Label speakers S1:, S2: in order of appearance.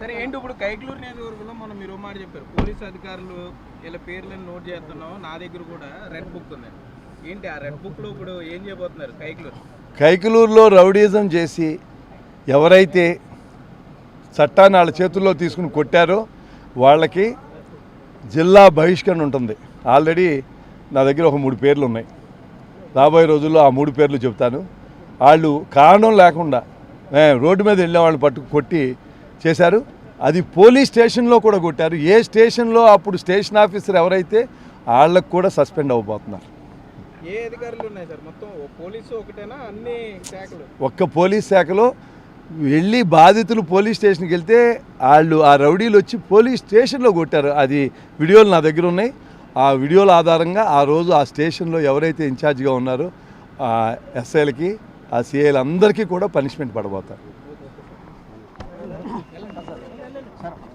S1: సరే ఏంటి ఇప్పుడు కైకలూరు నియోజకవర్గంలో మనం మీరు మాట చెప్పారు. పోలీస్ అధికారులు ఇలా పేర్లను నోట్ చేస్తున్నాం నా దగ్గర కూడా రెడ్ బుక్ ఉంది. ఏంటి ఆ రెడ్ బుక్లో ఇప్పుడు ఏం చేయబోతున్నారు కైకలూరు?
S2: కైకలూరులో రౌడీజం చేసి ఎవరైతే చట్టాన్ని వాళ్ళ చేతుల్లో తీసుకుని కొట్టారో వాళ్ళకి జిల్లా బహిష్కరణ ఉంటుంది. ఆల్రెడీ నా దగ్గర ఒక మూడు పేర్లు ఉన్నాయి. రాబోయే రోజుల్లో ఆ మూడు పేర్లు చెప్తాను. వాళ్ళు కారణం లేకుండా రోడ్డు మీద వెళ్ళే వాళ్ళని పట్టుకు కొట్టి చేశారు. అది పోలీస్ స్టేషన్లో కూడా కొట్టారు. ఏ స్టేషన్లో అప్పుడు స్టేషన్ ఆఫీసర్ ఎవరైతే వాళ్ళకు కూడా సస్పెండ్ అవ్వబోతున్నారు.
S1: ఏ అధికారులు ఉన్నాయి సార్? మొత్తం ఓ పోలీసు ఒకటేనా? అన్ని శాఖలు?
S2: ఒక్క పోలీస్ శాఖలో వెళ్ళి బాధితులు పోలీస్ స్టేషన్కి వెళ్తే వాళ్ళు ఆ రౌడీలు వచ్చి పోలీస్ స్టేషన్లో కొట్టారు. అది వీడియోలు నా దగ్గర ఉన్నాయి. ఆ వీడియోల ఆధారంగా ఆ రోజు ఆ స్టేషన్లో ఎవరైతే ఇన్ఛార్జ్గా ఉన్నారో ఆ ఎస్ఐలకి ఆ సిఐలు అందరికీ కూడా పనిష్మెంట్ పడబోతారు.